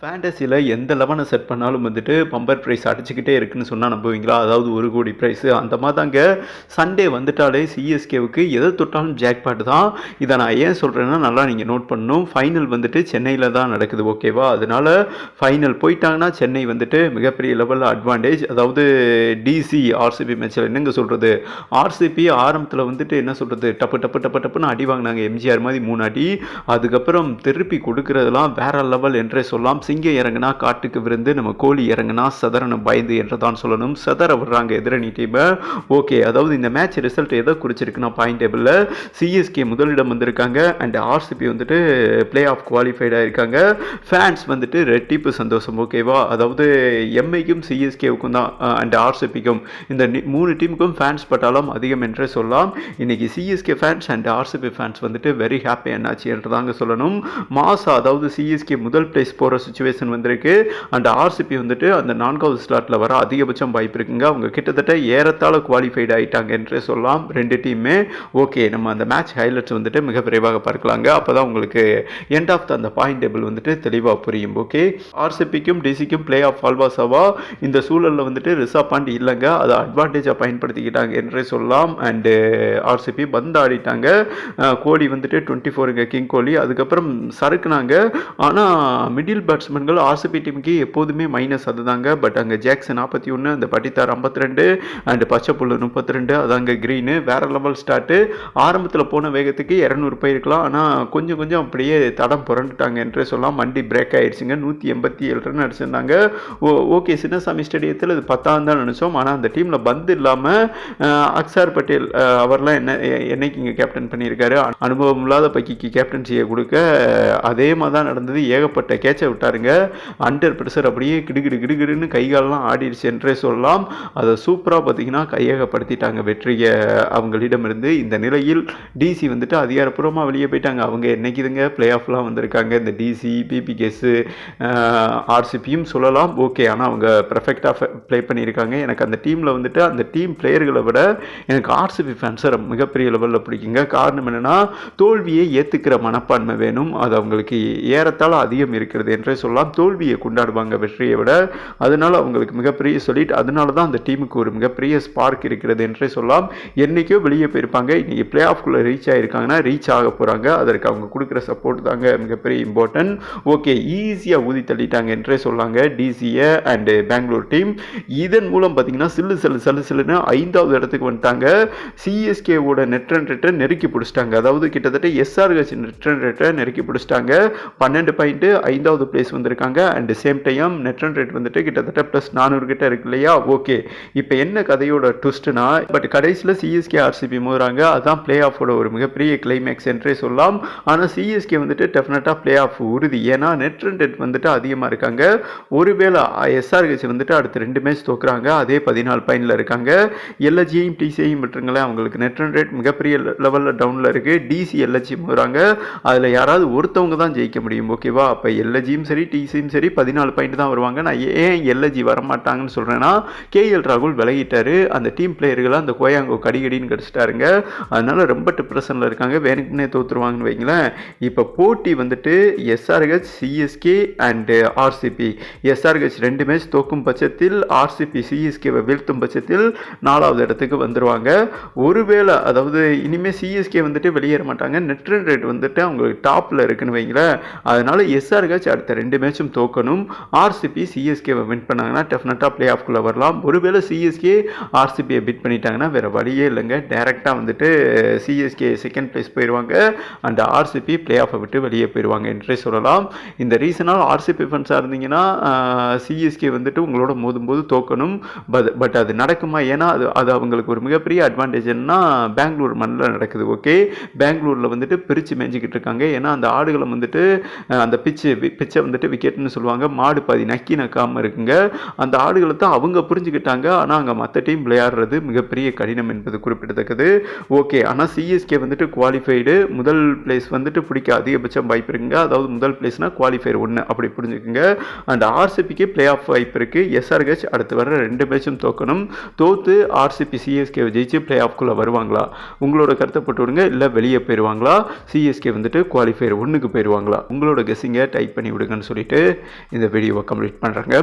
ஃபேண்டசியில் எந்த லெவனை செட் பண்ணாலும் வந்துட்டு பம்பர் ப்ரைஸ் அடிச்சுக்கிட்டே இருக்குன்னு சொன்னால் நம்புவீங்களா? அதாவது ஒரு கோடி ப்ரைஸு அந்த மாதிரி தாங்க சண்டே வந்துட்டாலே சிஎஸ்கேவுக்கு எதை தொட்டாலும் ஜாக்பாட் தான். இதை நான் ஏன் சொல்கிறேன்னா நல்லா நீங்கள் நோட் பண்ணணும். ஃபைனல் வந்துட்டு சென்னையில் தான் நடக்குது ஓகேவா அதனால் ஃபைனல் போயிட்டாங்கன்னா சென்னை வந்துட்டு மிகப்பெரிய லெவலில் அட்வான்டேஜ் அதாவது டிசி ஆர்சிபி மேட்சில் என்னங்க சொல்கிறது ஆர்சிபி ஆரம்பத்தில் வந்துட்டு என்ன சொல்கிறது டப்பு டப்பு டப்பு டப்புன்னு அடி வாங்கினாங்க எம்ஜிஆர் மாதிரி மூணு அடி. அதுக்கப்புறம் திருப்பி கொடுக்குறதெல்லாம் வேற லெவல் என்றே சொல்லலாம். சிங்கம் இறங்குனா காட்டுக்கு விருந்து நம்ம கோழி இறங்குனா சதரனை பயந்து என்று தான் சொல்லணும். சதர விடுறாங்க எதிரணி டீமை ஓகே அதாவது இந்த மேட்ச் ரிசல்ட் எதை குறிச்சிருக்குன்னா பாயிண்ட் டேபிளில் சிஎஸ்கே முதலிடம் வந்திருக்காங்க அண்ட் ஆர்சிபி வந்துட்டு பிளே ஆஃப் குவாலிஃபைடாக இருக்காங்க. ஃபேன்ஸ் வந்துட்டு ரெட்டிப்பு சந்தோஷம் ஓகேவா அதாவது எம்ஐக்கும் சிஎஸ்கேவுக்கும் தான் அண்ட் ஆர்சிபிக்கும் இந்த மூணு டீமுக்கும் ஃபேன்ஸ் பட்டாலும் அதிகம் என்றே சொல்லலாம். இன்னைக்கு CSK fans and RCB fans வந்துட்டு வெரி ஹாப்பி என்னாச்சு என்று தாங்க சொல்லணும். மாசா அதாவது சிஎஸ்கே முதல் பிளேஸ் போகிற சுச்சுவேஷன் வந்திருக்கு. அண்ட் ஆர்சிபி வந்துட்டு அந்த நான்காவது ஸ்லாட்டில் வர அதிகபட்சம் வாய்ப்பு இருக்குங்க. அவங்க கிட்டத்தட்ட ஏறத்தாழ குவாலிஃபைடு ஆகிட்டாங்க என்றே சொல்லலாம். ரெண்டு டீமுமே ஓகே நம்ம அந்த மேட்ச் ஹைலைட்ஸ் வந்துட்டு மிக விரைவாக பார்க்கலாங்க. அப்போ தான் உங்களுக்கு எண்ட் ஆஃப் த அந்த பாயிண்ட் டேபிள் வந்துட்டு தெளிவாக புரியும். ஓகே ஆர்சிபிக்கும் டிசிக்கும் பிளே ஆஃப் ஆல்வாசாவா இந்த சூழலில் வந்துட்டு ரிசர்வ் பாண்ட் இல்லைங்க. அதை அட்வான்டேஜாக பயன்படுத்திக்கிட்டாங்க என்றே சொல்லலாம். அண்டு ஆர்சிபி uh, பந்து ஆடிட்டாங்க கோலி வந்துட்டு டுவெண்ட்டி ஃபோருங்க கிங் கோலி. அதுக்கப்புறம் சறுக்குனாங்க. ஆனால் மிடில் பேட்ஸ்மேன்கள் ஆர்சிபி டீமுக்கு எப்போதுமே மைனஸ் அதுதாங்க. பட் அங்கே ஜாக்சன் நாற்பத்தி ஒன்று அந்த பட்டித்தார் ஐம்பத்தி ரெண்டு அண்டு பச்சைப்புல்லு முப்பத்தி ரெண்டு அதாங்க க்ரீனு வேற லெவல் ஸ்டார்ட்டு ஆரம்பத்தில் போன வேகத்துக்கு இரநூறு போயிருக்கலாம் ஆனால் கொஞ்சம் கொஞ்சம் அப்படியே தடம் புரண்டுட்டாங்க என்று சொல்லலாம். வண்டி பிரேக் ஆயிடுச்சுங்க நூற்றி எண்பத்தி ஏழு ரன் அடிச்சிருந்தாங்க. ஓ ஓகே சின்னசாமி ஸ்டேடியத்தில் இது பத்தாம் தான் நினச்சோம். ஆனால் அந்த டீமில் பந்து இல்லாமல் அக்சார் பட்டேல் அவர்லாம் என்ன என்னைக்கு இங்கே கேப்டன் பண்ணியிருக்காரு? அனுபவம் இல்லாத பக்கிக்கு கேப்டன்சியை கொடுக்க அதே மாதிரி தான் நடந்தது. ஏகப்பட்ட கேட்சை விட்டார் விட்டாருங்க அண்டர் ப்ரெஷர் அப்படியே கிடுகிடு கிடுகிடுன்னு கைகாலெலாம் ஆடிடுச்சு என்றே சொல்லலாம். அதை சூப்பராக பார்த்தீங்கன்னா கையகப்படுத்திட்டாங்க வெற்றியை அவங்களிடமிருந்து. இந்த நிலையில் டிசி வந்துட்டு அதிகாரப்பூர்வமாக வெளியே போயிட்டாங்க. அவங்க என்னைக்குதுங்க? பிளே ஆஃப்லாம் வந்திருக்காங்க. இந்த டிசி பிபிகேஸு ஆர்சிபியும் சொல்லலாம். ஓகே ஆனால் அவங்க பர்ஃபெக்டாக ப்ளே பண்ணியிருக்காங்க. எனக்கு அந்த டீமில் வந்துட்டு அந்த டீம் பிளேயர்களை விட எனக்கு ஆர்சிபி ஃபேன்ஸை மிகப்பெரிய லெவலில் பிடிக்குங்க. காரணம் என்னென்னா தோல்வியை ஏற்றுக்கிற மனப்பான்மை வேணும். அது அவங்களுக்கு ஏறத்தாழ அதிகம் இருக்கிறது என்றே சொல்லலாம் தோல்வியை கொண்டாடுவாங்க வெற்றியை விட. அதனால அவங்களுக்கு மிகப்பெரிய சொல்லிட்டு அதனால தான் அந்த டீமுக்கு ஒரு மிகப்பெரிய ஸ்பார்க் இருக்கிறது என்றே சொல்லலாம். என்றைக்கோ வெளியே போயிருப்பாங்க இன்னைக்கு பிளே ஆஃப்குள்ளே ரீச் ஆகிருக்காங்கன்னா ரீச் ஆக போகிறாங்க அதற்கு அவங்க கொடுக்குற சப்போர்ட் தாங்க மிகப்பெரிய இம்பார்ட்டன்ட் ஓகே ஈஸியாக ஊதி தள்ளிட்டாங்க என்றே சொல்லாங்க டிசிஏ அண்டு பெங்களூர் டீம் இதன் மூலம் பார்த்தீங்கன்னா சில்லு சில்லு சல்லு சில்லுன்னு ஐந்தாவது இடத்துக்கு வந்துட்டாங்க. சிஎஸ்கேவோட நெட் ரன் ரேட்டை நெருக்கி பிடிச்சிட்டாங்க. அதாவது கிட்டத்தட்ட எஸ்ஆர்ஹெச் நெட் ரன் ரேட்டை நெருக்கி பிடிச்சிட்டாங்க. பன்னெண்டு பாயிண்ட்டு ஐந்தாவது பிளேஸ் வந்திருக்காங்க. And same time net run rate வந்துட்டு கிட்டத்தட்ட ப்ளஸ் நானூறு கிட்ட இருக்கு இல்லையா? ஓகே இப்போ என்ன கதையோட ட்விஸ்ட்னா பட் கடைசியில் சிஎஸ்கே ஆர்சிபி மோதுறாங்க. அதான் பிளே ஆஃபோட ஒரு மிகப்பெரிய கிளைமேக்ஸ் என்றே சொல்லலாம். ஆனால் சிஎஸ்கே வந்துட்டு டெஃபினட்டாக பிளே ஆஃப் உறுதி. ஏன்னா நெட் ரன் ரேட் வந்துட்டு அதிகமாக இருக்காங்க. ஒருவேளை எஸ்ஆர்ஹெச் வந்துட்டு அடுத்து ரெண்டு மேட்ச் தோக்குறாங்க. அதே பதினாலு பாயிண்டில் இருக்காங்க. எல்ஹெச்சியையும் டிசிஐயும் விட்டுருங்களேன். அவங்களுக்கு நெட் ரன் ரேட் மிகப்பெரிய லெவலில் டவுனில் இருக்குது டிசி எல்ஹெச்சி போகிறாங்க அதில் யாராவது ஒருத்தவங்க தான் ஜெயிக்க முடியும். ஓகேவா அப்போ எல்ஹெச்சியும் சரி டிசியும் சரி பதினாலு பாயிண்ட் தான் வருவாங்க. நான் ஏன் எல்ஹெச்சி வரமாட்டாங்கன்னு சொல்கிறேன்னா கேஎல் ராகுல் விலகிட்டார். அந்த டீம் பிளேயர்களை அந்த கோயாங்கோ கடிகடின்னு கிடச்சிட்டாருங்க. அதனால் ரொம்ப டிப்ரெஷனில் இருக்காங்க. வேணுக்குன்னே தோற்றுருவாங்கன்னு வைங்களேன். இப்போ போட்டி வந்துட்டு SRH CSK and RCB SRH ரெண்டு மேட்ச் தோக்கும் பட்சத்தில் ஆர்சிபி சிஎஸ்கேவை வீழ்த்தும் பட்சத்தில் நாலாவது இடத்துக்கு வந்துடுவாங்க ஒருவேளை அதாவது இனிமேல் சிஎஸ்கே வந்துட்டு வெளியேற மாட்டாங்க. நெட் ரன் ரேட் வந்துட்டு அவங்களுக்கு டாப்பில் இருக்குன்னு வைங்களேன். அதனால் எஸ்ஆர்ஹெச் அடுத்த ரெண்டு மேட்சும் தோக்கணும். ஆர்சிபி சிஎஸ்கேவை வின் பண்ணாங்கன்னா டெஃபினட்டாக பிளே ஆஃப்குள்ளே வரலாம். ஒருவேளை சிஎஸ்கே ஆர்சிபியை பிட் பண்ணிட்டாங்கன்னா வேறு வழியே இல்லைங்க. டேரெக்டாக வந்துட்டு சிஎஸ்கே செகண்ட் பிளேஸ் போயிடுவாங்க. அண்ட் ஆர்சிபி பிளே ஆஃபை விட்டு வெளியே போயிடுவாங்க என்றே சொல்லலாம். இந்த ரீசனால் ஆர்சிபி ஃபன்ஸாக இருந்தீங்கன்னா சிஎஸ்கே வந்துட்டு உங்களோட மோதும்போது தோக்கணும். பட் பட் அது நடக்குமா? ஏன்னா அது அது அவங்களுக்கு ஒரு மிகப்பெரிய அட்வான்டேஜ் என்னன்னா பெங்களூர் மண்ணில் நடக்குது ஓகே? பெங்களூரில் வந்துட்டு பிரித்து மேய்ஞ்சிக்கிட்டு இருக்காங்க. ஏன்னா அந்த ஆடுகளை வந்துட்டு அந்த பிச்சு பிச்சை வந்து வந்துட்டு விக்கெட்னு சொல்லுவாங்க. மாடு பாதி நக்கி நக்காமல் இருக்குங்க. அந்த ஆடுகளை தான் அவங்க புரிஞ்சுக்கிட்டாங்க. ஆனால் அங்கே மற்ற டீம் விளையாடுறது மிகப்பெரிய கடினம் என்பது குறிப்பிடத்தக்கது. ஓகே ஆனால் சிஎஸ்கே வந்துட்டு குவாலிஃபைடு முதல் பிளேஸ் வந்துட்டு பிடிக்க அதிகபட்சம் வாய்ப்பு இருக்குங்க. அதாவது முதல் பிளேஸ்னால் குவாலிஃபைர் ஒன்று அப்படி புரிஞ்சுக்குங்க. அண்ட் ஆர்சிபிக்கு பிளே ஆஃப் வாய்ப்பு இருக்குது எஸ்ஆர்ஹெச் அடுத்து வர ரெண்டு மேட்சும் தோக்கணும். தோற்று ஆர்சிபி சிஎஸ்கே ஜெயிச்சு பிளே ஆஃப்குள்ளே வருவாங்களா? உங்களோட கருத்தை போட்டு விடுங்க. இல்லை வெளியே போயிடுவாங்களா சிஎஸ்கே வந்துட்டு குவாலிஃபையர் ஒன்றுக்கு போயிடுவாங்களா உங்களோட கெஸ்ஸிங்கை டைப் பண்ணி விடுங்கன்னு சொல்லிட்டு இந்த வீடியோவை கம்ப்ளீட் பண்ணுறேங்க